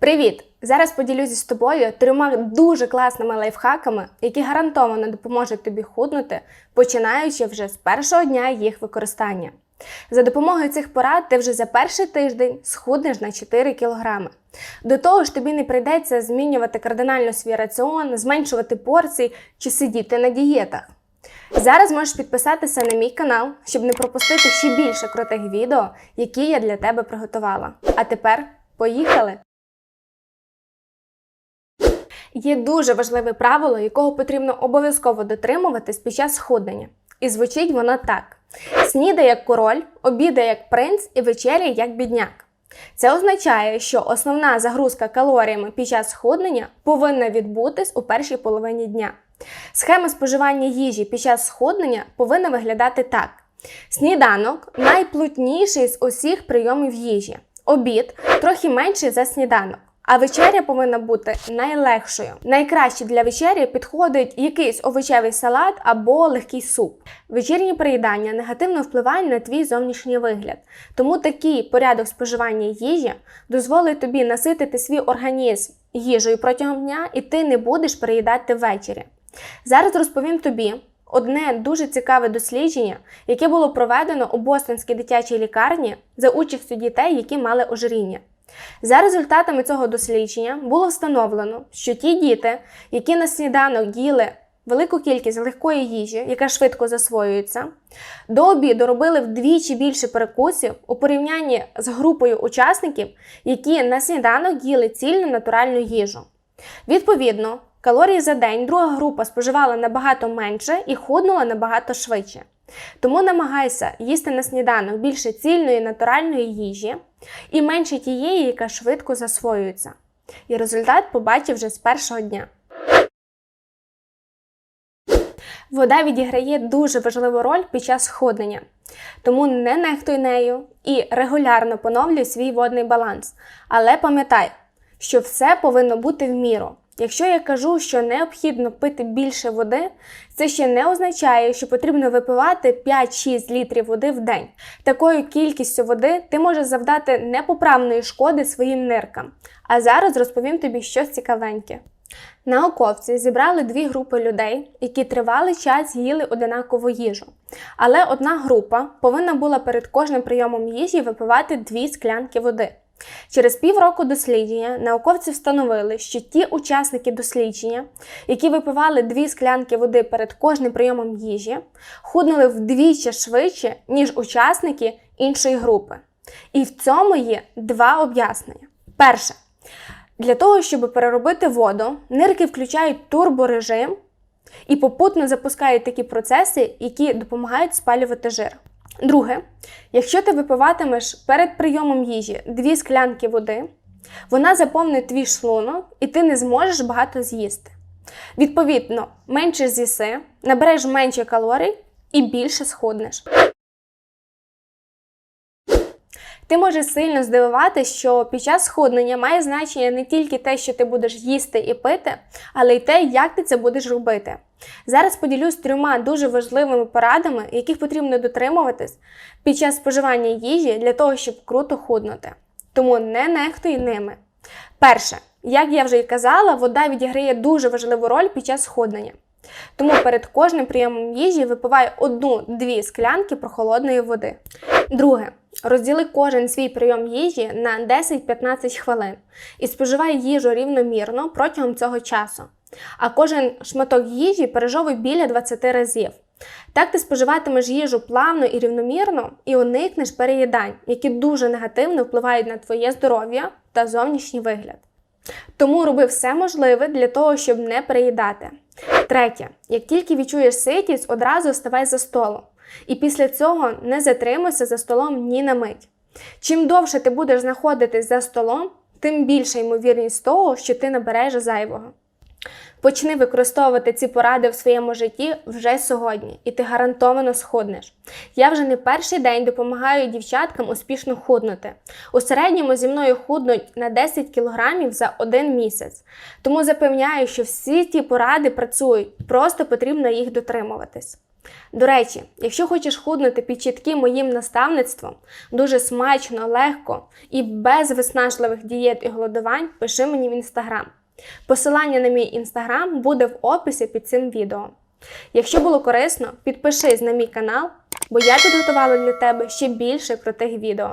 Привіт! Зараз поділюся з тобою трьома дуже класними лайфхаками, які гарантовано допоможуть тобі худнути, починаючи вже з першого дня їх використання. За допомогою цих порад ти вже за перший тиждень схуднеш на 4 кг. До того ж, тобі не прийдеться змінювати кардинально свій раціон, зменшувати порції чи сидіти на дієтах. Зараз можеш підписатися на мій канал, щоб не пропустити ще більше крутих відео, які я для тебе приготувала. А тепер поїхали! Є дуже важливе правило, якого потрібно обов'язково дотримуватись під час сходення. І звучить воно так: снідай як король, обідай як принц і вечеряй як бідняк. Це означає, що основна загрузка калоріями під час сходнення повинна відбутись у першій половині дня. Схема споживання їжі під час сходнення повинна виглядати так: сніданок найплутніший з усіх прийомів їжі, обід трохи менший за сніданок. А вечеря повинна бути найлегшою. Найкраще для вечері підходить якийсь овочевий салат або легкий суп. Вечірнє приїдання негативно впливає на твій зовнішній вигляд, тому такий порядок споживання їжі дозволить тобі наситити свій організм їжею протягом дня, і ти не будеш переїдати ввечері. Зараз розповім тобі. Одне дуже цікаве дослідження, яке було проведено у Бостонській дитячій лікарні за участю дітей, які мали ожиріння. За результатами цього дослідження було встановлено, що ті діти, які на сніданок їли велику кількість легкої їжі, яка швидко засвоюється, до обіду робили вдвічі більше перекусів у порівнянні з групою учасників, які на сніданок їли цільну натуральну їжу. Відповідно, калорії за день друга група споживала набагато менше і худнула набагато швидше. Тому намагайся їсти на сніданок більше цільної натуральної їжі і менше тієї, яка швидко засвоюється. І результат побачив вже з першого дня. Вода відіграє дуже важливу роль під час сходнення, тому не нехтуй нею і регулярно поновлюй свій водний баланс. Але пам'ятай, що все повинно бути в міру. Якщо я кажу, що необхідно пити більше води, це ще не означає, що потрібно випивати 5-6 літрів води в день. Такою кількістю води ти можеш завдати непоправної шкоди своїм ниркам. А зараз розповім тобі щось цікавеньке. Науковці зібрали дві групи людей, які тривалий час їли одинакову їжу. Але одна група повинна була перед кожним прийомом їжі випивати дві склянки води. Через півроку дослідження науковці встановили, що ті учасники дослідження, які випивали дві склянки води перед кожним прийомом їжі, худнули вдвічі швидше, ніж учасники іншої групи. І в цьому є два об'яснення. Перше, для того, щоб переробити воду, нирки включають турборежим і попутно запускають такі процеси, які допомагають спалювати жир. Друге, якщо ти випиватимеш перед прийомом їжі дві склянки води, вона заповнить твій шлунок і ти не зможеш багато з'їсти. Відповідно, менше з'їси, набереш менше калорій і більше схуднеш. Ти можеш сильно здивувати, що під час схуднення має значення не тільки те, що ти будеш їсти і пити, але й те, як ти це будеш робити. Зараз поділюсь трьома дуже важливими порадами, яких потрібно дотримуватись під час споживання їжі для того, щоб круто худнути. Тому не нехтуй ними. Перше, як я вже і казала, вода відіграє дуже важливу роль під час сходнення. Тому перед кожним прийомом їжі випивай одну-дві склянки прохолодної води. Друге, розділи кожен свій прийом їжі на 10-15 хвилин і споживай їжу рівномірно протягом цього часу. А кожен шматок їжі пережовуй біля 20 разів. Так ти споживатимеш їжу плавно і рівномірно і уникнеш переїдань, які дуже негативно впливають на твоє здоров'я та зовнішній вигляд. Тому роби все можливе для того, щоб не переїдати. Третє, як тільки відчуєш ситість, одразу вставай за столом. І після цього не затримуйся за столом ні на мить. Чим довше ти будеш знаходитись за столом, тим більша ймовірність того, що ти набереш зайвого. Почни використовувати ці поради в своєму житті вже сьогодні, і ти гарантовано схуднеш. Я вже не перший день допомагаю дівчаткам успішно худнути. У середньому зі мною худнуть на 10 кг за один місяць. Тому запевняю, що всі ті поради працюють, просто потрібно їх дотримуватись. До речі, якщо хочеш худнути під чітким моїм наставництвом, дуже смачно, легко і без виснажливих дієт і голодувань, пиши мені в інстаграм. Посилання на мій інстаграм буде в описі під цим відео. Якщо було корисно, підпишись на мій канал, бо я підготувала для тебе ще більше крутих відео.